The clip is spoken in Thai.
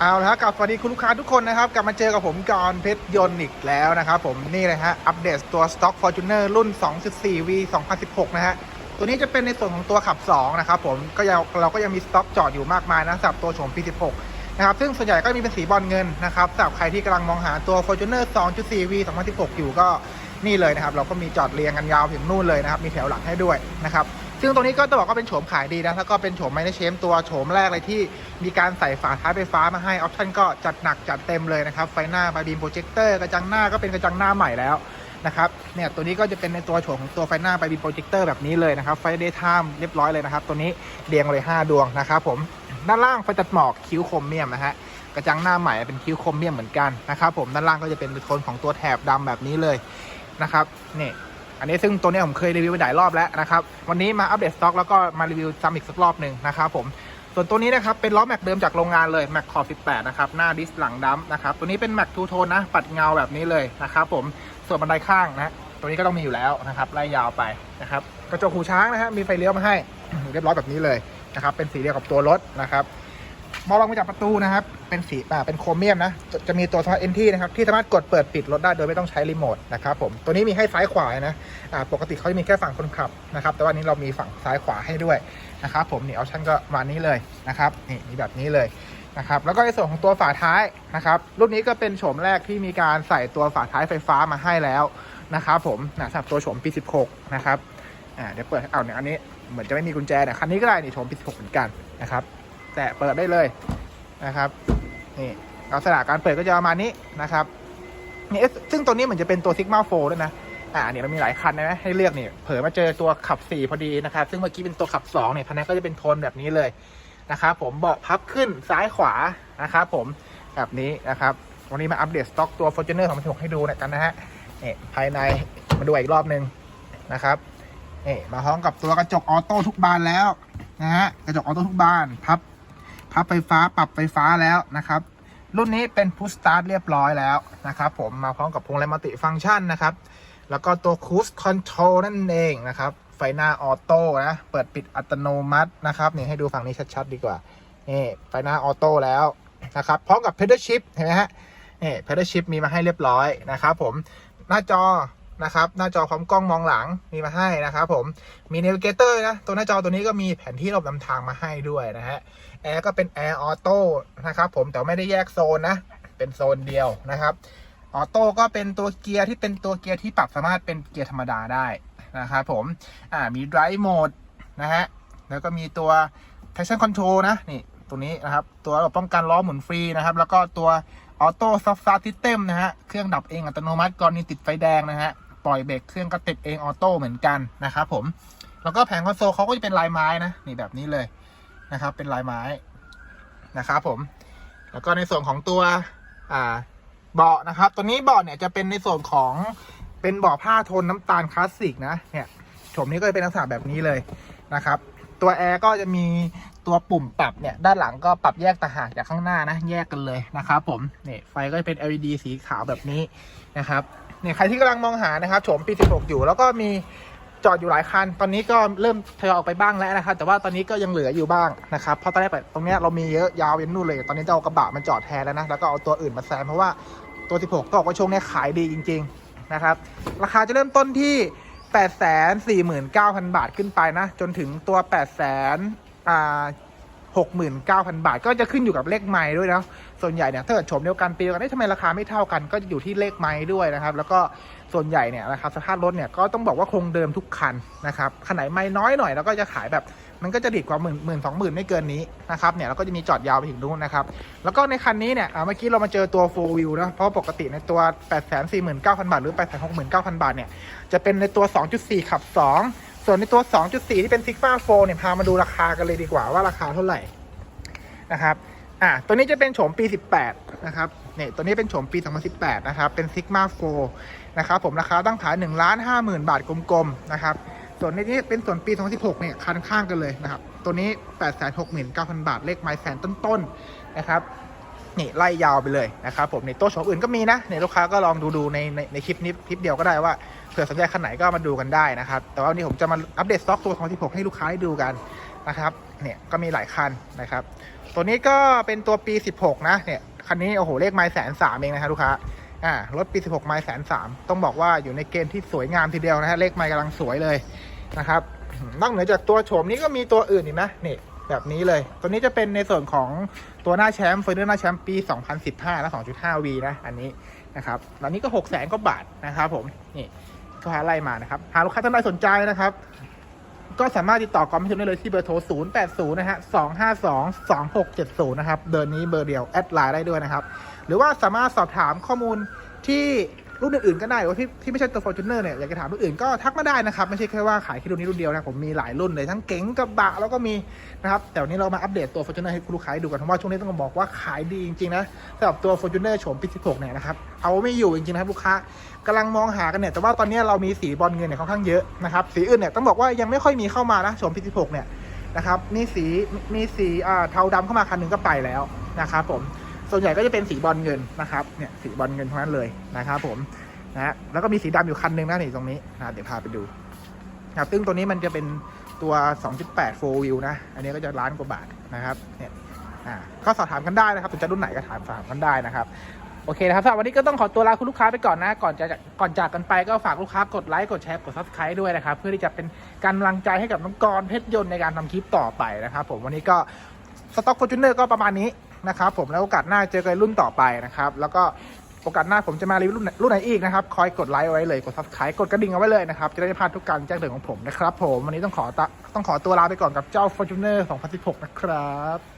เอาละครับกับสวัสดีคุณลูกค้าทุกคนนะครับ กลับมาเจอกับผมกรณ์เพชรยนต์อีกแล้วนะครับผมนี่เลยฮะอัปเดตตัว Stock Fortuner รุ่น 2.4V 2016 นะฮะ ตัวนี้จะเป็นในส่วนของตัวขับ 2 นะครับผมก็ยังเราก็ยังมีสต็อกจอดอยู่มากมายนะสำหรับตัวโฉม P16 นะครับ ซึ่งส่วนใหญ่ก็มีเป็นสีบอลเงินนะครับสำหรับใครที่กำลังมองหาตัว Fortuner 2.4V 2016 อยู่ก็นี่เลยนะครับ เราก็มีจอดเรียงกันยาวถึงนู่นเลยนะครับมีแถวหลังให้ด้วยนะครับ ซึ่งตรงนี้ก็ต้องบอกว่าเป็นโฉมขายดีนะแล้วก็เป็นโฉมไมเนเชมตัวโฉมแรกเลยที่มีการใส่ฝาท้ายไฟฟ้ามาให้ออปชั่นก็จัดหนักจัดเต็มเลยนะครับ ไฟหน้าไฟบีมโปรเจคเตอร์กระจังหน้าก็เป็นกระจังหน้าใหม่แล้วนะครับเนี่ยตัวนี้ก็จะเป็นในตัวโฉมของตัวไฟหน้าไฟบีมโปรเจคเตอร์แบบนี้เลยนะครับ ไฟเดย์ไทม์เรียบร้อยเลยนะครับ ตัวนี้เรียงเลย 5 ดวงนะครับผมด้านล่างไฟตัดหมอกคิ้วคมเมียมนะฮะกระจังหน้าใหม่เป็นคิ้วคมเมียมเหมือนกันนะครับผมด้านล่างก็จะเป็นโทนของตัวแถบดำแบบนี้เลยนะครับนี่ อันนี้ซึ่งตัวนี้ผมเคยรีวิวไปหลายรอบแล้วนะครับ วันนี้มาอัปเดตสต็อกแล้วก็มารีวิวซ้ำอีกสักรอบหนึ่งนะครับผม ส่วนตัวนี้นะครับเป็นล้อแม็กเดิมจากโรงงานเลยแม็กขอบ18 นะครับ หน้าดิสหลังดัมนะครับ ตัวนี้เป็นแม็กทูโทนนะ ปัดเงาแบบนี้เลยนะครับผม ส่วนบันไดข้างนะตัวนี้ก็ต้องมีอยู่แล้วนะครับไล่ยาวไปนะครับกระจกหูช้างนะฮะมีไฟเลี้ยวมาให้เรียบร้อยแบบนี้เลยนะครับเป็นสีเดียวกับตัวรถนะครับ มองลงมาจากประตูนะครับ เป็นสีอ่าเป็นโครเมียมนะจะจะมีตัวสมาร์ทเอนที่นะครับที่สามารถกดเปิดปิดรถได้โดยไม่ต้องใช้รีโมทนะครับผมตัวนี้มีให้ซ้ายขวานะอ่าปกติเขาจะมีแค่ฝั่งคนขับนะครับ แต่ว่านี้เรามีฝั่งซ้ายขวาให้ด้วยนะครับผมนี่ออปชั่นก็มานี้เลยนะครับนี่มีแบบนี้เลยนะครับแล้วก็ในส่วนของตัวฝาท้ายนะครับรุ่นนี้ก็เป็นโฉมแรกที่มีการใส่ตัวฝาท้ายไฟฟ้ามาให้แล้วนะครับผมนะสำหรับตัวโฉมปี 16 นะครับอ่าเดี๋ยวเปิดเอาเนี่ยอันนี้เหมือนจะไม่มีกุญแจเนี่ยคันนี้ก็ได้นี่โฉมปี 16 เหมือนกันนะครับ แต่เปิดได้เลยนะครับนี่ลักษณะการเปิดก็จะประมาณนี้นะครับนี่ซึ่งตัวนี้เหมือนจะเป็นตัว Sigma 4ด้วยนะอ่าเนี่ยเรามีหลายคันนะให้เลือกนี่เผลอมาเจอตัวขับ 4 พอดีนะครับ ซึ่งเมื่อกี้เป็นตัวขับ2เนี่ยภายในก็จะเป็นโทนแบบนี้เลยนะครับผมเบาะพับขึ้นซ้ายขวานะครับผมแบบนี้นะครับวันนี้มาอัปเดตสต็อกตัว Fortuner 2016 ให้ดูหนอยกันนะฮะนี่ภายในมาดูอีกรอบหนึ่งนะครับนี่มาพร้อมกับตัวกระจกออโต้ทุกบานแล้วนะฮะกระจกออโต้ทุกบานพับ พับไฟฟ้าปรับไฟฟ้าแล้วนะครับ รุ่นนี้เป็นพุชสตาร์ทเรียบร้อยแล้วนะครับผมมาพร้อมกับพวงมาลัยมัลติฟังก์ชันนะครับ แล้วก็ตัวคูสคอนโทรลนั่นเองนะครับ ไฟหน้าออโต้นะ เปิดปิดอัตโนมัตินะครับนี่ให้ดูฝั่งนี้ชัดๆดีกว่านี่ไฟหน้าออโต้แล้วนะครับพร้อมกับเพด a l ชิ f เห็นไหมฮะนี่เพด a l ชิ f มีมาให้เรียบร้อยนะครับผมหน้าจอ นะครับ หน้าจอพร้อมกล้องมองหลังมีมาให้นะครับผมมี n น v i เกเตอร์นะ ตัวหน้าจอตัวนี้ก็มีแผนที่หลบนำทางมาให้ด้วยนะฮะแอร์ก็เป็นแอร์ออโต้นะครับผมแต่ไม่ได้แยกโซนนะ เป็นโซนเดียวนะครับออโต้ก็เป็นตัวเกียร์ที่เป็นตัวเกียร์ที่ปรับสามารถเป็นเกียร์ธรรมดาได้นะครับผมอ่ามี drive mode นะฮะแล้วก็มีตัว traction control นะนี่ตัวนี้นะครับ ตัวระบบป้องกันล้อหมุนฟรีนะครับ แล้วก็ตัวออโต้ซับซาร์ทิเต็มนะฮะ เครื่องดับเองอัตโนมัติกรณีติดไฟแดงนะฮะ ปล่อยเบรกเครื่องก็ติดเองออโต้เหมือนกันนะครับผม แล้วก็แผงคอนโซลเขาก็จะเป็นลายไม้นะนี่แบบนี้เลยนะครับ เป็นลายไม้นะครับผม แล้วก็ในส่วนของตัวอ่าเบาะนะครับ ตัวนี้เบาะเนี่ยจะเป็นในส่วนของเป็นเบาะผ้าโทนน้ำตาลคลาสสิกนะเนี่ยโฉมนี้ก็จะเป็นลักษณะแบบนี้เลยนะครับ ตัวแอร์ก็จะมีตัวปุ่มปรับเนี่ยด้านหลังก็ปรับแยกต่างหากจากข้างหน้านะแยกกันเลยนะครับผมเนี่ยไฟก็จะเป็น LED สีขาวแบบนี้นะครับเนี่ยใครที่กำลังมองหานะครับโฉมปี 16 อยู่ แล้วก็มีจอดอยู่หลายคัน ตอนนี้ก็เริ่มทยอยออกไปบ้างแล้วนะครับ แต่ว่าตอนนี้ก็ยังเหลืออยู่บ้างนะครับ เพราะตอนแรกตรงเนี้ยเรามีเยอะยาวเย็นนู่นเลย ตอนนี้จะเอากระบะมันจอดแทนแล้วนะ แล้วก็เอาตัวอื่นมาแซมเพราะว่าตัว 16 ก็บอกว่าช่วงนี้ขายดีจริง ๆ นะครับ ราคาจะเริ่มต้นที่ 849,000 บาทขึ้นไปนะ จนถึงตัว 8 0 0 0 0อ่า 69,000 บาท ก็จะขึ้นอยู่กับเลขไม้ด้วยนะส่วนใหญ่เนี่ยถ้าเกิดชมเดียวกันปีเดียวกันเอ๊ะทำไมราคาไม่เท่ากันก็จะอยู่ที่เลขไม้ด้วยนะครับ แล้วก็ส่วนใหญ่เนี่ยนะครับสภาพรถเนี่ยก็ต้องบอกว่าคงเดิมทุกคันนะครับคันไหนไม่น้อยหน่อยแล้วก็จะขายแบบมันก็จะดีดกว่าหมื่นหมื่นสองหมื่นไม่เกินนี้นะครับเนี่ยแล้วก็จะมีจอดยาวไปถึงนู้นนะครับแล้วก็ในคันนี้เนี่ยเมื่อกี้เรามาเจอตัว4 wheel นะเพราะปกติในตัว 8 4 9 0 0 0 บาทหรือ 8 6 9 0 0 0 บาทเนี่ยจะเป็นในตัว 2.4 ขับ 2 ส่วนในตัว 2.4 ที่เป็น Sigma 4เนี่ยพามาดูราคากันเลยดีกว่าว่าราคาเท่าไหร่นะครับอะตัวนี้จะเป็นโฉมปี 18 นะครับเนี่ยตัวนี้เป็นโฉมปี 2018 นะครับ เป็น Sigma 4นะครับผมราคาตั้งขาย1ล้าน5 0,000 บาทกลมๆนะครับส่วนในนี้เป็นส่วนปี 2016 เนี่ยคันข้างกันเลยนะครับ ตัวนี้ 869,000 บาทเลขไม้แสนต้นๆนะครับ นี่ไล่ยาวไปเลยนะครับผมในโตัวโฉมอื่นก็มีนะเนี่ยลูกค้าก็ลองดูดูในในในคลิปนี้คลิปเดียวก็ได้ว่าเผื่อสนใจคันไหนก็มาดูกันได้นะครับ แต่ว่าวันนี้ผมจะมาอัปเดตสต็อกตัว 2016 ให้ลูกค้าได้ดูกันนะครับเนี่ยก็มีหลายคันนะครับ ตัวนี้ก็เป็นตัวปี 16 นะเนี่ยคันนี้โอ้โหเลขไม้แสนสามเองนะครับลูกค้าอ่ารถปี 16 ไม้แสนสามต้องบอกว่าอยู่ในเกณฑ์ที่สวยงามทีเดียวนะฮะเลขไม้กำลังสวยเลยนะครับนอกเหนือจากตัวโฉมนี้ก็มีตัวอื่นอีกนะนี่ แบบนี้เลย ตัวนี้จะเป็นในส่วนของตัวหน้าแชมป์เฟอร์เนอร์หน้าแชมป์ปี 2015 และ 2.5V นะ อันนี้นะครับอันนี้ก็6 0 0 0 0 0กว่าบาทนะครับผม นี่ก็หาไล่มานะครับ หากลูกค้าท่านใดสนใจนะครับ ก็สามารถติดต่อกองพิมพ์ได้เลยที่เบอร์โทร 080 นะฮะ 252 2670 นะครับ เบอร์นี้เบอร์เดียว แอดไลน์ได้ด้วยนะครับ หรือว่าสามารถสอบถามข้อมูลที่ รุ่นอื่นๆก็ได้ว่าที่ที่ไม่ใช่ตัว Fortuner เนี่ยอยากจะถามรุ่นอื่นก็ทักมาได้นะครับ ไม่ใช่แค่ว่าขายแค่รุ่นนี้รุ่นเดียวนะผมมีหลายรุ่นเลยทั้งเก๋งกระบะแล้วก็มีนะครับแต่วันนี้เรามาอัปเดตตัว Fortuner ให้คุณลูกค้าดูกันเพราะว่าช่วงนี้ต้องบอกว่าขายดีจริงๆนะสำหรับตัว Fortuner โฉมปี16เนี่ยนะครับเอาไม่อยู่จริงๆนะครับลูกค้ากำลังมองหากันเนี่ยแต่ว่าตอนนี้เรามีสีบอลเงินเนี่ยค่อนข้างเยอะนะครับสีอื่นเนี่ยต้องบอกว่ายังไม่ค่อยมีเข้ามานะโฉมปี16เนี่ยนะครับมีสีมีสีเทาดำเข้ามาคันหนึงก็ไปแล้วนะครับผม ส่วนใหญ่ก็จะเป็นสีบอลเงินนะครับเนี่ยสีบอลเงินทั้งนั้นเลยนะครับผมนะฮะแล้วก็มีสีดำอยู่คันหนึ่งนะนี่ตรงนี้นะเดี๋ยวพาไปดูนะซึ่งตัวนี้มันจะเป็นตัว 2.8 4 wheel นะ อันนี้ก็จะล้านกว่าบาทนะครับเนี่ยอ่าก็สอบถามกันได้นะครับสนใจรุ่นไหนก็ถามสอบถามกันได้นะครับโอเคนะครับสำหรับวันนี้ก็ต้องขอตัวลาคุณลูกค้าไปก่อนนะ ก่อนจะก่อนจากกันไปก็ฝากลูกค้ากดไลค์กดแชร์กด subscribe ด้วยนะครับ เพื่อที่จะเป็นกำลังใจให้กับน้องกรเพชรยนต์ในการทำคลิปต่อไปนะครับผมวันนี้ก็สต็อกฟอร์จูเนอร์ก็ประมาณนี้ นะครับผมแล้วโอกาสหน้าเจอกันรุ่นต่อไปนะครับแล้วก็โอกาสหน้าผมจะมารีวิวรุ่นรุ่นไหนอีกนะครับคอยกดไลค์เอาไว้เลยกดซับสไครต์กดกระดิ่งเอาไว้เลยนะครับจะได้ไม่พลาดทุกการแจ้งเตือนของผมนะครับผมวันนี้ต้องขอตะต้องขอตัวลาไปก่อนกับเจ้า Fortuner 2016 นะครับ